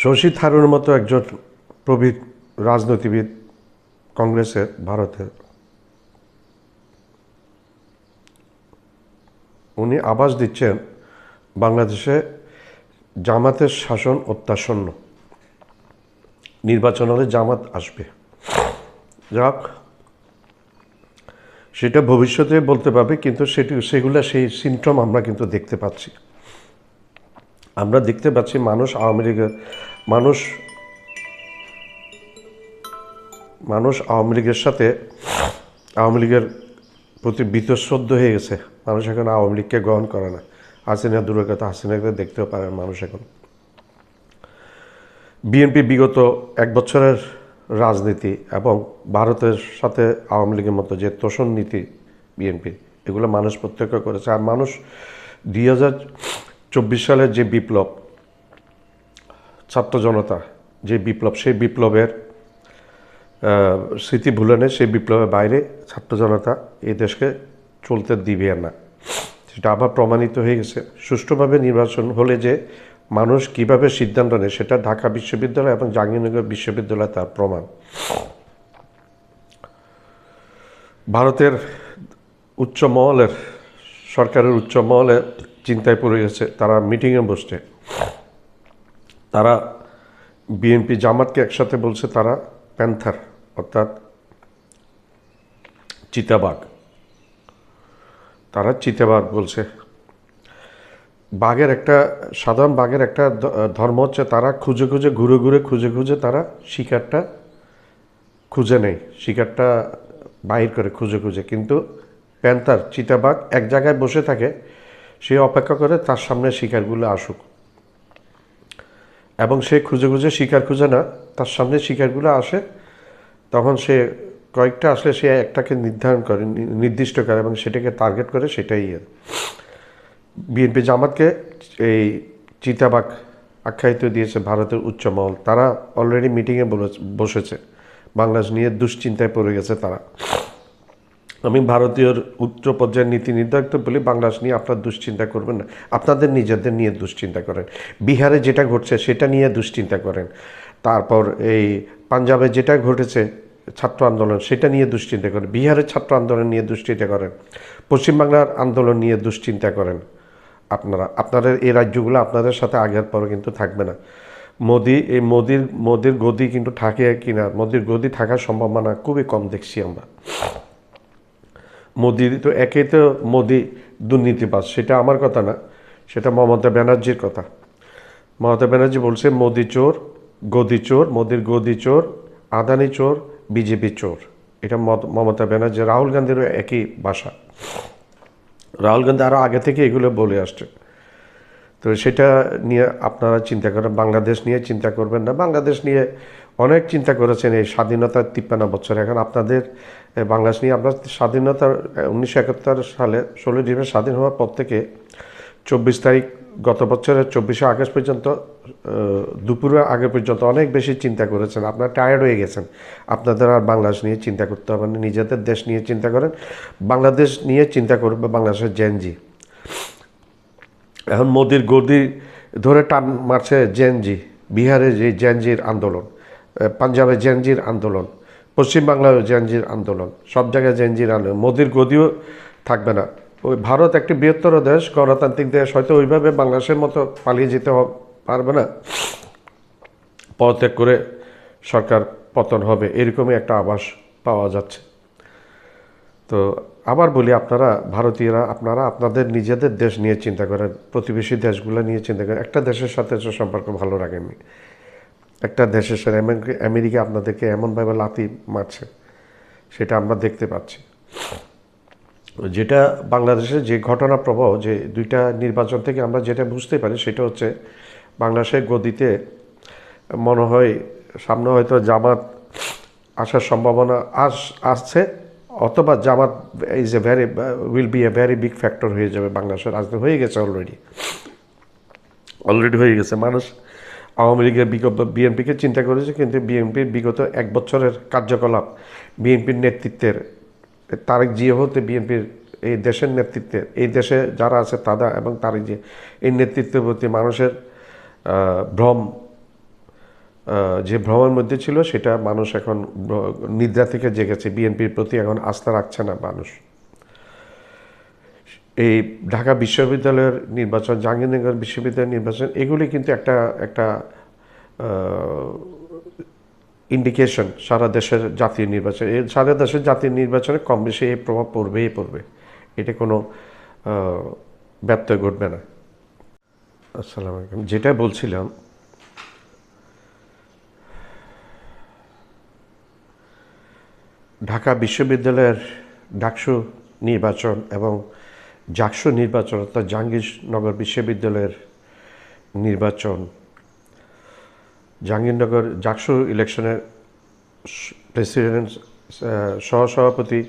শশী থারুর মতো একজন প্রবীণ রাজনীতিবিদ কংগ্রেসের ভারতের উনি আবাস দিচ্ছেন বাংলাদেশে জামাতের শাসন অত্যাসন্ন। নির্বাচন হলে জামাত আসবে। যাক, সেটা ভবিষ্যতে বলতে পারবে, কিন্তু সেটি, সেগুলা সেই সিমটম আমরা কিন্তু দেখতে পাচ্ছি। আমরা দেখতে পাচ্ছি মানুষ আওয়ামী লীগের মানুষ মানুষ আওয়ামী লীগের সাথে, আওয়ামী লীগের প্রতি বীতশ্রদ্ধ হয়ে গেছে। মানুষ এখন আওয়ামী লীগকে গ্রহণ করে না। হাসিনা দূরের কথা হাসিনাকে দেখতেও পারে মানুষ এখন। বিএনপি বিগত এক বছরের রাজনীতি এবং ভারতের সাথে আওয়ামী লীগের মতো যে তোষণ নীতি বিএনপি, এগুলো মানুষ প্রত্যক্ষ করেছে। আর মানুষ দুই হাজার চব্বিশ সালের যে বিপ্লব ছাত্র জনতা যে বিপ্লব, সেই বিপ্লবের স্মৃতি ভুলে নেই সেই বিপ্লবের বাইরে ছাত্র জনতা এই দেশকে চলতে দিবে না। সেটা আবার প্রমাণিত হয়ে গেছে। সুষ্ঠুভাবে নির্বাচন হলে যে মানুষ কীভাবে সিদ্ধান্ত নেয়, সেটা ঢাকা বিশ্ববিদ্যালয় এবং জাহাঙ্গীরনগর বিশ্ববিদ্যালয় তার প্রমাণ। ভারতের উচ্চ মহলের, সরকারের উচ্চ মহলে চিন্তায় পড়ে গেছে, তারা মিটিংয়ে বসছে। তারা বিএনপি জামাতকে একসাথে বলছে তারা প্যান্থার, অর্থাৎ চিতাবাঘ। তারা চিতাবাঘ বলছে। বাঘের একটা, সাধারণ বাঘের একটা ধর্ম হচ্ছে তারা খুঁজে খুঁজে, ঘুরে ঘুরে খুঁজে খুঁজে তারা শিকারটা খুঁজে নেই শিকারটা বাহির করে খুঁজে খুঁজে। কিন্তু প্যান্থার, চিতাবাঘ এক জায়গায় বসে থাকে, সে অপেক্ষা করে তার সামনে শিকারগুলো আসুক। এবং সে খুঁজে খুঁজে শিকার খুঁজে না, তার সামনে শিকারগুলো আসে। তখন সে কয়েকটা আসলে সে একটাকে নির্ধারণ করে নির্দিষ্ট করে এবং সেটাকে টার্গেট করে সেটাই ইয়ে। বিএনপি জামাতকে এই চিতাবাঘ আখ্যায়িত দিয়েছে ভারতের উচ্চ মহল। তারা অলরেডি মিটিংয়ে বসেছে। বাংলাদেশ নিয়ে দুশ্চিন্তায় পড়ে গেছে তারা। আমি ভারতীয় উচ্চ পর্যায়ের নীতি নির্ধারিত বলি বাংলাদেশ নিয়ে আপনার দুশ্চিন্তা করবেন না। আপনাদের নিজেদের নিয়ে দুশ্চিন্তা করেন। বিহারে যেটা ঘটছে সেটা নিয়ে দুশ্চিন্তা করেন। তারপর এই পাঞ্জাবে যেটা ঘটেছে, ছাত্র আন্দোলন, সেটা নিয়ে দুশ্চিন্তা করেন। বিহারের ছাত্র আন্দোলন নিয়ে দুশ্চিন্তা করেন। পশ্চিমবাংলার আন্দোলন নিয়ে দুশ্চিন্তা করেন। আপনারা, আপনাদের এই রাজ্যগুলো আপনাদের সাথে আগের পরে কিন্তু থাকবে না। মোদি, এই মোদির মোদির গদি কিন্তু থাকে কিনা, মোদির গদি থাকার সম্ভাবনা খুবই কম দেখছি আমরা। মোদি, তো একেই তো মোদি দুর্নীতিবাজ, সেটা আমার কথা না, সেটা মমতা ব্যানার্জির কথা। মমতা ব্যানার্জি বলছে, মোদি চোর, গদি চোর, মোদির গদি চোর, আদানি চোর, বিজেপি চোর। এটা মত- মমতা ব্যানার্জি, রাহুল গান্ধীরও একই ভাষা। রাহুল গান্ধী আরও আগে থেকে এগুলো বলে আসছে। তো সেটা নিয়ে আপনারা চিন্তা করেন, বাংলাদেশ নিয়ে চিন্তা করবেন না। বাংলাদেশ নিয়ে অনেক চিন্তা করেছেন এই স্বাধীনতার তিপ্পান্ন বছর। এখন আপনাদের বাংলাদেশ নিয়ে আপনার স্বাধীনতার উনিশশো একাত্তর সালে ষোলোই ডিসেম্বর স্বাধীন হওয়ার পর থেকে চব্বিশ তারিখ গত বছরের চব্বিশে আগস্ট পর্যন্ত দুপুরের আগে পর্যন্ত অনেক বেশি চিন্তা করেছেন। আপনারা টায়ার্ড হয়ে গেছেন। আপনাদের আর বাংলাদেশ নিয়ে চিন্তা করতে হবে না। নিজেদের দেশ নিয়ে চিন্তা করেন। বাংলাদেশ নিয়ে চিন্তা করবে বাংলাদেশের জেনজি এখন মোদির গদি ধরে টান মারছে জেনজি বিহারে যে জেনজির আন্দোলন পাঞ্জাবে জেনজির আন্দোলন। পশ্চিমবাংলায় জেনজির আন্দোলন। সব জায়গায় জেনজির আন্দোলন মোদির গদিও থাকবে না। ওই ভারত একটি বৃহত্তর দেশ, গণতান্ত্রিক দেশ, হয়তো ওইভাবে বাংলাদেশের মতো পালিয়ে যেতে পারবে না। পদত্যাগ করে সরকার পতন হবে। এরকমই একটা আভাস পাওয়া যাচ্ছে। তো আবার বলি, আপনারা ভারতীয়রা, আপনারা আপনাদের নিজেদের দেশ নিয়ে চিন্তা করেন। প্রতিবেশী দেশগুলো নিয়ে চিন্তা করেন। একটা দেশের সাথে সম্পর্ক ভালো রাখেননি। একটা দেশের সাথে, আমেরিকা আপনাদেরকে এমনভাবে লাতি মারছে, সেটা আমরা দেখতে পাচ্ছি। যেটা বাংলাদেশের যে ঘটনা প্রবাহ যে দুইটা নির্বাচন থেকে আমরা যেটা বুঝতে পারি, সেটা হচ্ছে বাংলাদেশের গদিতে মনে হয় সামনে হয়তো জামাত আসার সম্ভাবনা আস আসছে, অথবা Jamaat is a very will be a very big factor হয়ে যাবে বাংলাদেশের রাজনীতি হয়ে গেছে অলরেডি অলরেডি হয়ে গেছে। মানুষ আওয়ামী লীগের বিগত বিএনপিকে চিন্তা করেছে কিন্তু বিএনপির বিগত এক বছরের কার্যকলাপ, বিএনপির নেতৃত্বের, তারেক জিয়া হতে বিএনপির এই দেশের নেতৃত্বে, এই দেশে যারা আছে তারা এবং তারেক জিয়া, এই নেতৃত্বের প্রতি মানুষের ভ্রম যে ভ্রমের মধ্যে ছিল সেটা মানুষ এখন নিদ্রা থেকে জেগেছে। বিএনপির প্রতি এখন আস্থা রাখছে না মানুষ। এই ঢাকা বিশ্ববিদ্যালয়ের নির্বাচন, জাহাঙ্গীরনগর বিশ্ববিদ্যালয়ের নির্বাচন, এগুলি কিন্তু একটা একটা ইন্ডিকেশন সারা দেশের জাতীয় নির্বাচন। এই সারা দেশের জাতীয় নির্বাচনে কম বেশি এই প্রভাব পড়বেই পড়বে। এটা কোনো ব্যত্যয় ঘটবে না। আসসালামু আলাইকুম। যেটা বলছিলাম, ঢাকা বিশ্ববিদ্যালয়ের ডাকসু নির্বাচন এবং জাকসু নির্বাচন অর্থাৎ জাহাঙ্গীরনগর বিশ্ববিদ্যালয়ের নির্বাচন। জাহাঙ্গীরনগর জাকসু ইলেকশনের প্রেসিডেন্ট সহসভাপতি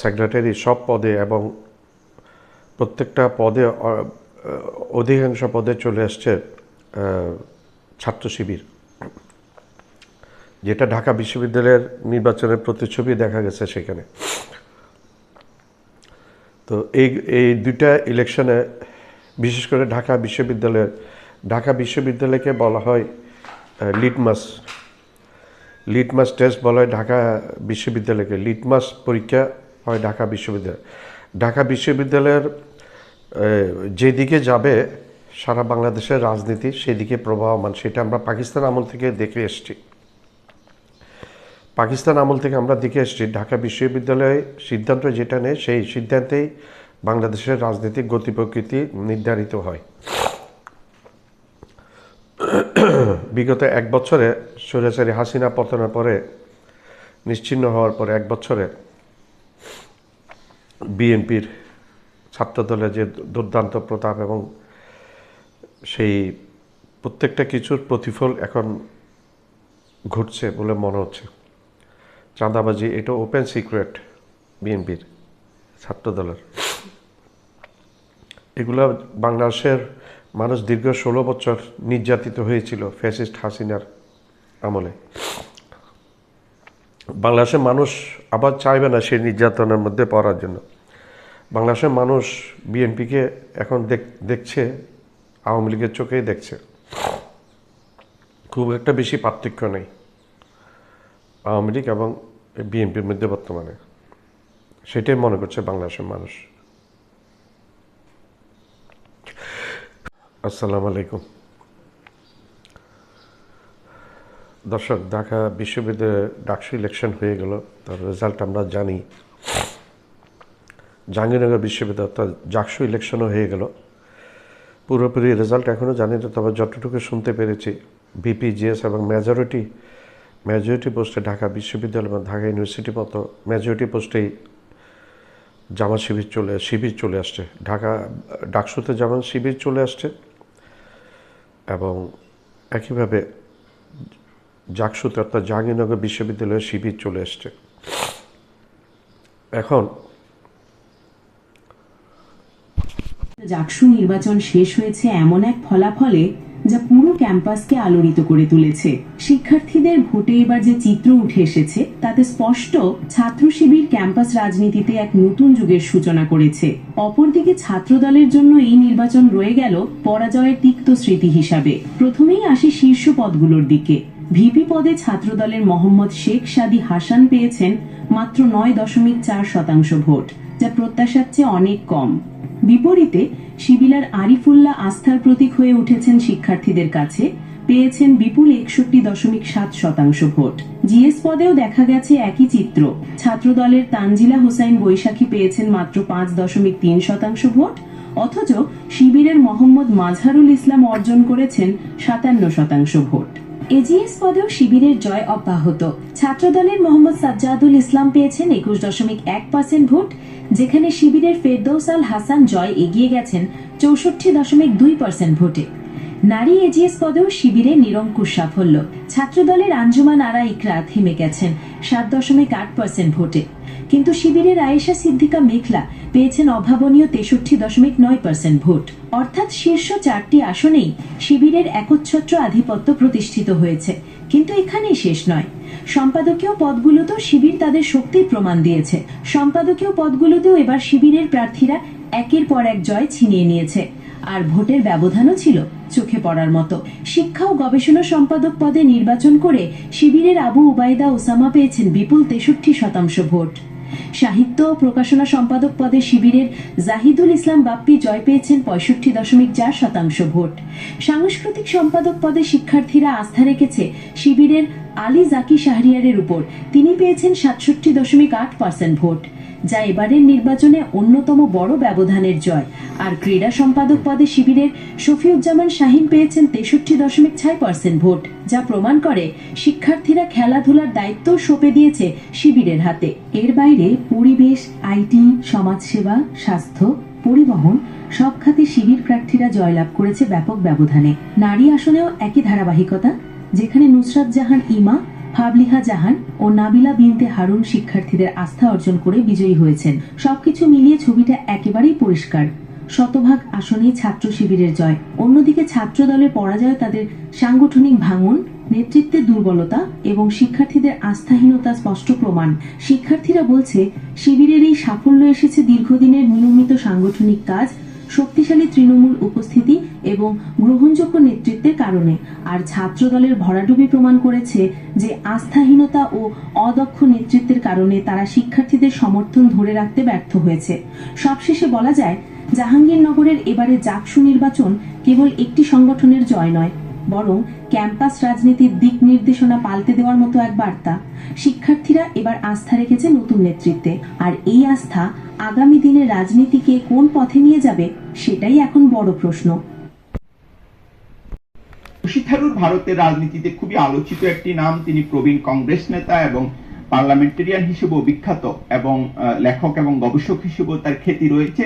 সেক্রেটারি সব পদে এবং প্রত্যেকটা পদে অধিকাংশ পদে চলে আসছে ছাত্র শিবির। যেটা ঢাকা বিশ্ববিদ্যালয়ের নির্বাচনের প্রতিচ্ছবি দেখা গেছে সেখানে। তো এই এই দুইটা ইলেকশনে বিশেষ করে ঢাকা বিশ্ববিদ্যালয়ের, ঢাকা বিশ্ববিদ্যালয়কে বলা হয় লিটমাস লিটমাস টেস্ট বলা হয় ঢাকা বিশ্ববিদ্যালয়কে। লিটমাস পরীক্ষা হয় ঢাকা বিশ্ববিদ্যালয়। ঢাকা বিশ্ববিদ্যালয়ের যেদিকে যাবে সারা বাংলাদেশের রাজনীতি, সেদিকে প্রবাহমান। সেটা আমরা পাকিস্তান আমল থেকে দেখে এসেছি। পাকিস্তান আমল থেকে আমরা দেখে এসেছি, ঢাকা বিশ্ববিদ্যালয়ে সিদ্ধান্ত যেটা নেয়, সেই সিদ্ধান্তেই বাংলাদেশের রাজনৈতিক গতি প্রকৃতি নির্ধারিত হয়। বিগত এক বছরে সৈরাচারী হাসিনা পতনের পরে নিশ্চিহ্ন হওয়ার পরে এক বছরে বিএনপির ছাত্রদলের যে দুর্দান্ত প্রতাপ এবং সেই প্রত্যেকটা কিছুর প্রতিফল এখন ঘটছে বলে মনে হচ্ছে। চাঁদাবাজি, এটা ওপেন সিক্রেট বিএনপির ছাত্রদলের এগুলো বাংলাদেশের মানুষ দীর্ঘ ষোলো বছর নির্যাতিত হয়েছিল ফ্যাসিস্ট হাসিনার আমলে। বাংলাদেশের মানুষ আবার চাইবে না সেই নির্যাতনের মধ্যে পড়ার জন্য। বাংলাদেশের মানুষ বিএনপিকে এখন দেখ- দেখছে, আওয়ামী লীগের চোখেই দেখছে। খুব একটা বেশি পার্থক্য নেই। আওয়ামী লীগ এবং বিএনপির মধ্যে বর্তমানে। সেটাই মনে করছে বাংলাদেশের মানুষ। আসসালামু আলাইকুম। দর্শক, ঢাকা বিশ্ববিদ্যালয়ে ডাকসু ইলেকশন হয়ে গেল। তার রেজাল্ট আমরা জানি। জাহাঙ্গীরনগর বিশ্ববিদ্যালয় অর্থাৎ জাকসু ইলেকশনও হয়ে গেল। পুরোপুরি রেজাল্ট এখনও জানি না, তবে যতটুকু শুনতে পেরেছি বিপিজিএস এবং মেজরিটি মেজরিটি পোস্টে ঢাকা বিশ্ববিদ্যালয় এবং ঢাকা ইউনিভার্সিটি মতো মেজরিটি পোস্টেই জামা শিবির চলে শিবির চলে আসছে। ঢাকা ডাকসুতে যেমন শিবির চলে আসছে এবং একইভাবে জাকসুতে অর্থাৎ জাহাঙ্গীরনগর বিশ্ববিদ্যালয়ে শিবির চলে আসছে। এখন জাকসু নির্বাচন শেষ হয়েছে এমন এক ফলাফলে যা পুরো ক্যাম্পাসকে আলোড়িত করে তুলেছে। শিক্ষার্থীদের ভোটে এবার যে চিত্র উঠে এসেছে, তাতে স্পষ্ট ছাত্র শিবির ক্যাম্পাস রাজনীতিতে এক নতুন যুগের সূচনা করেছে। অপরদিকে ছাত্রদলের জন্য এই নির্বাচন রয়ে গেল পরাজয়ের তিক্ত স্মৃতি হিসাবে। প্রথমেই আসি শীর্ষ পদগুলোর দিকে। ভিপি পদে ছাত্রদলের মোহাম্মদ শেখ সাদি হাসান পেয়েছেন মাত্র নয় দশমিক চার শতাংশ ভোট, যা প্রত্যাশার চেয়ে অনেক কম। বিপরীতে, শিবিলার আরিফুল্লাহ আস্থার প্রতীক হয়ে উঠেছেন শিক্ষার্থীদের কাছে, পেয়েছেন বিপুল একষট্টি দশমিক সাত শতাংশ ভোট। জিএস পদেও দেখা গেছে একই চিত্র। ছাত্রদলের তানজিলা হোসাইন বৈশাখী পেয়েছেন মাত্র পাঁচ দশমিক তিন শতাংশ ভোট, অথচ শিবিরের মোহাম্মদ মাজহারুল ইসলাম অর্জন করেছেন সাতান্ন শতাংশ ভোট। এজিএস পদেও শিবিরের জয় অব্যাহত। ছাত্রদলের মোহাম্মদ সাজ্জাদুল ইসলাম পেয়েছেন একুশ দশমিক এক পার্সেন্ট ভোট, যেখানে শিবিরের ফেরদৌস আল হাসান জয় এগিয়ে গেছেন চৌষট্টি দশমিক দুই পার্সেন্ট ভোটে। নারী এজিএস পদেও শিবিরে নিরঙ্কুশ সাফল্য। ছাত্রদলের আঞ্জুমান আরা ইকরা থেমে গেছেন সাত দশমিক আট পার্সেন্ট ভোটে। কিন্তু শিবিরের আয়েশা সিদ্দিকা মেঘলা পেয়েছেন অভাবনীয় তেষট্টি দশমিক নয় পার্সেন্ট ভোট। অর্থাৎ শীর্ষ চারটি আসনেই শিবিরের একচ্ছত্র আধিপত্য প্রতিষ্ঠিত হয়েছে। কিন্তু এখানেই শেষ নয়। সম্পাদকীয় পদগুলোতেও শিবির তাদের শক্তির প্রমাণ দিয়েছে। সম্পাদকীয় পদগুলোতেও এবার শিবিরের প্রার্থীরা একের পর এক জয় ছিনিয়ে নিয়েছে। আর ভোটের ব্যবধানও ছিল চোখে পড়ার মতো। শিক্ষা ও গবেষণা সম্পাদক পদে নির্বাচন করে শিবিরের আবু উবাইদা ওসামা পেয়েছেন বিপুল তেষট্টি শতাংশ ভোট। সাহিত্য ও প্রকাশনা সম্পাদক পদে শিবিরের জাহিদুল ইসলাম বাপ্পি জয় পেয়েছেন পঁয়ষট্টি দশমিক চার শতাংশ ভোট। সাংস্কৃতিক সম্পাদক পদে শিক্ষার্থীরা আস্থা রেখেছে শিবিরের আলী জাকি শাহরিয়ারের উপর। তিনি পেয়েছেন সাতষট্টি দশমিক আট পার্সেন্ট ভোট। যা এবারের নির্বাচনে অন্যতম বড় ব্যবধানের জয়। আর ক্রীড়া সম্পাদক পদে শিবিরের শফিউজ্জামান শাহিন পেয়েছেন তেষট্টি দশমিক ছয় পার্সেন্ট ভোট, যা প্রমাণ করে শিক্ষার্থীরা খেলাধুলার দায়িত্ব সঁপে দিয়েছে শিবিরের হাতে। এর বাইরে পরিবেশ, আইটি, সমাজসেবা, স্বাস্থ্য, পরিবহন সব খাতে শিবির প্রার্থীরা জয়লাভ করেছে ব্যাপক ব্যবধানে। নারী আসনেও একই ধারাবাহিকতা, যেখানে নুসরাত জাহান ইমা ফাবলিহা জাহান ও নাবিলা বিনতে হারুন শিক্ষার্থীদের আস্থা অর্জন করে বিজয়ী হয়েছেন। সবকিছু মিলিয়ে ছবিটা একেবারেই পরিষ্কার। শতভাগ আসনেই ছাত্র শিবিরের জয়। অন্যদিকে ছাত্র দলের পরাজয় তাদের সাংগঠনিক ভাঙন, নেতৃত্বের দুর্বলতা এবং শিক্ষার্থীদের আস্থাহীনতা স্পষ্ট প্রমাণ। শিক্ষার্থীরা বলছে, শিবিরের এই সাফল্য এসেছে দীর্ঘদিনের নিয়মিত সাংগঠনিক কাজ শক্তিশালী তৃণমূল উপস্থিতি এবং গ্রহণযোগ্য নেতৃত্বের কারণে। আর ছাত্র দলের ভরাডুবি প্রমাণ করেছে যে আস্থাহীনতা ও অদক্ষ নেতৃত্বের কারণে তারা শিক্ষার্থীদের সমর্থন ধরে রাখতে ব্যর্থ হয়েছে। সবশেষে বলা যায়, জাহাঙ্গীরনগরের এবারে জাকসু নির্বাচন কেবল একটি সংগঠনের জয় নয় বরং ক্যাম্পাস রাজনীতির দিক নির্দেশনা পাল্টে দেওয়ার মতো এক বার্তা, শিক্ষার্থীরা এবার আস্থা রেখেছে নতুন নেতৃত্বে। আর এই আস্থা আগামী দিনে রাজনীতিকে কোন পথে নিয়ে যাবে, সেটাই এখন বড় প্রশ্ন। শশী ভারতের রাজনীতিতে খুবই আলোচিত একটি নাম, তিনি প্রবীণ কংগ্রেস নেতা এবং পার্লামেন্টেরিয়ান হিসেবেও বিখ্যাত এবং লেখক এবং গবেষক হিসেবেও তার খ্যাতি রয়েছে।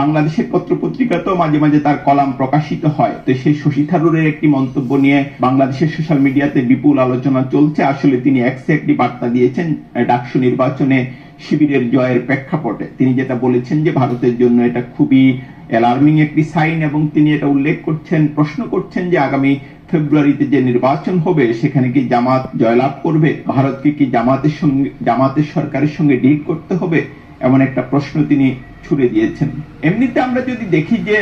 বাংলাদেশের পত্রপত্রিকাতেও মাঝে মাঝে তার কলাম প্রকাশিত হয়। তো সেই শশী থারুরের একটি মন্তব্য নিয়ে বাংলাদেশের সোশ্যাল মিডিয়াতে বিপুল আলোচনা চলছে। আসলে তিনি এক্সে একটি বার্তা দিয়েছেন ডাকসু নির্বাচনে শিবিরের জয়ের প্রেক্ষাপটে। তিনি যেটা বলেছেন যে, ভারতের জন্য এটা খুবই অ্যালার্মিং একটি সাইন এবং তিনি এটা উল্লেখ করছেন, প্রশ্ন করছেন যে, আগামী ফেব্রুয়ারিতে যে নির্বাচন হবে, সেখানে কি জামাত জয়লাভ করবে? ভারতকে কি জামাতের সঙ্গে, জামাতের সরকারের সঙ্গে ডিল করতে হবে? এমন একটা প্রশ্ন তিনি ছুড়ে দিয়েছেন। এমনিতে আমরা যদি দেখি যে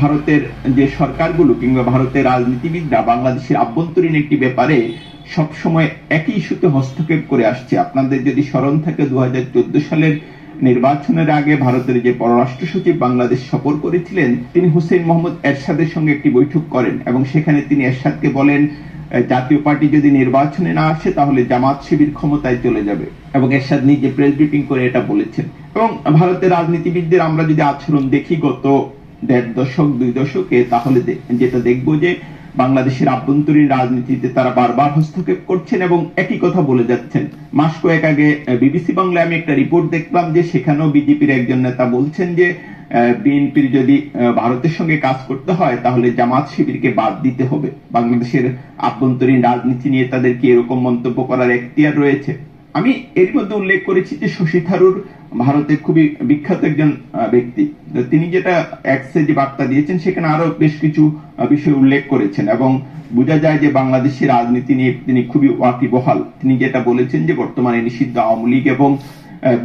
ভারতের যে সরকারগুলো কিংবা ভারতের রাজনীতিবিদরা বাংলাদেশের আভ্যন্তরীণ একটি ব্যাপারে সবসময় একই ইস্যুতে হস্তক্ষেপ করে আসছে। আপনাদের যদি স্মরণ থাকে, দু হাজার চোদ্দ সালের নির্বাচনের আগে ভারতের যে পররাষ্ট্র সচিব বাংলাদেশ সফর করেছিলেন, তিনি হুসেইন মোহাম্মদ এরশাদের সঙ্গে একটি বৈঠক করেন এবং সেখানে তিনি এরশাদকে বলেন জাতীয় পার্টি যদি নির্বাচনে না আসে তাহলে জামাত শিবির ক্ষমতায় চলে যাবে। এবং এরশাদ নিজে প্রেস ব্রিফিং করে এটা বলেছেন। এবং ভারতের রাজনীতিবিদদের আমরা যদি আচরণ দেখি গত দেড় দশক, দুই দশকে, তাহলে যেটা দেখব যে বাংলাদেশের আভ্যন্তরীণ রাজনীতিতে তারা বারবার হস্তক্ষেপ করছেন এবং একই কথা বলে যাচ্ছেন। মাস কয়েক আগে বিবিসি বাংলায় আমি একটা রিপোর্ট দেখলাম যে সেখানেও বিজেপির একজন নেতা বলছেন যে বিএনপির যদি ভারতের সঙ্গে কাজ করতে হয়, তাহলে জামাত শিবিরকে বাদ দিতে হবে। বাংলাদেশের আভ্যন্তরীণ রাজনীতি নিয়ে তাদের কি এরকম মন্তব্য করার এখতিয়ার রয়েছে? আমি এর মধ্যে উল্লেখ করেছি যে শশী থারুর ভারতের খুবই বিখ্যাত একজন ব্যক্তি। তিনি যেটা এক্সে যে বার্তা দিয়েছেন, সেখানে আরও বেশ কিছু বিষয় উল্লেখ করেছেন এবং বোঝা যায় যে বাংলাদেশের রাজনীতি নিয়ে তিনি খুবই ওয়াকিবহাল। তিনি যেটা বলেছেন যে বর্তমানে নিষিদ্ধ আওয়ামী লীগ এবং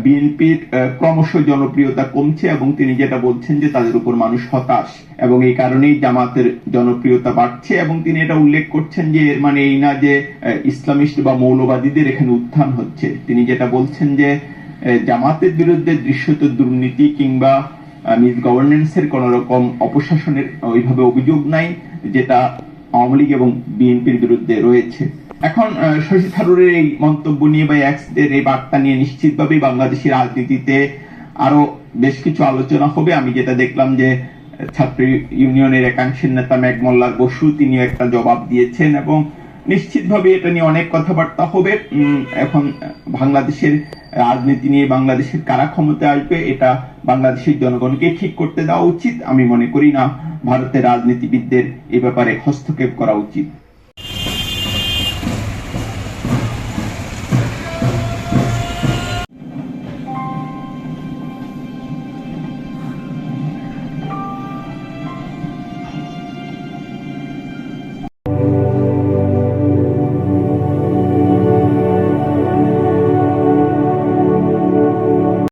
বিএনপির ক্রমশ জনপ্রিয়তা কমছে এবং তিনি যেটা বলছেন যে তাদের উপর মানুষ হতাশ এবং এই কারণেই জামাতের জনপ্রিয়তা বাড়ছে এবং তিনি এটা উল্লেখ করছেন যে এর মানে এই না যে ইসলামিস্ট বা মৌলবাদীদের এখানে উত্থান হচ্ছে। তিনি যেটা বলছেন যে জামাতের বিরুদ্ধে দৃশ্যত দুর্নীতি কিংবা মিস গভর্নেন্সের কোন রকম অপশাসনের ওইভাবে অভিযোগ নাই, যেটা আওয়ামী লীগ এবং বিএনপির বিরুদ্ধে রয়েছে। এখন শশী থারুরের এই মন্তব্য নিয়ে বা এক্সদের এই বার্তা নিয়ে নিশ্চিতভাবেই বাংলাদেশের রাজনীতিতে আরও বেশ কিছু আলোচনা হবে। আমি যেটা দেখলাম যে, ছাত্র ইউনিয়নের একাংশের নেতা মেঘমল্লার বসু তিনি একটা জবাব দিয়েছেন এবং নিশ্চিতভাবে এটা নিয়ে অনেক কথাবার্তা হবে। এখন বাংলাদেশের রাজনীতি নিয়ে বাংলাদেশের কারা ক্ষমতা আসবে, এটা বাংলাদেশের জনগণকে ঠিক করতে দেওয়া উচিত। আমি মনে করি না, ভারতের রাজনীতিবিদদের এ ব্যাপারে হস্তক্ষেপ করা উচিত।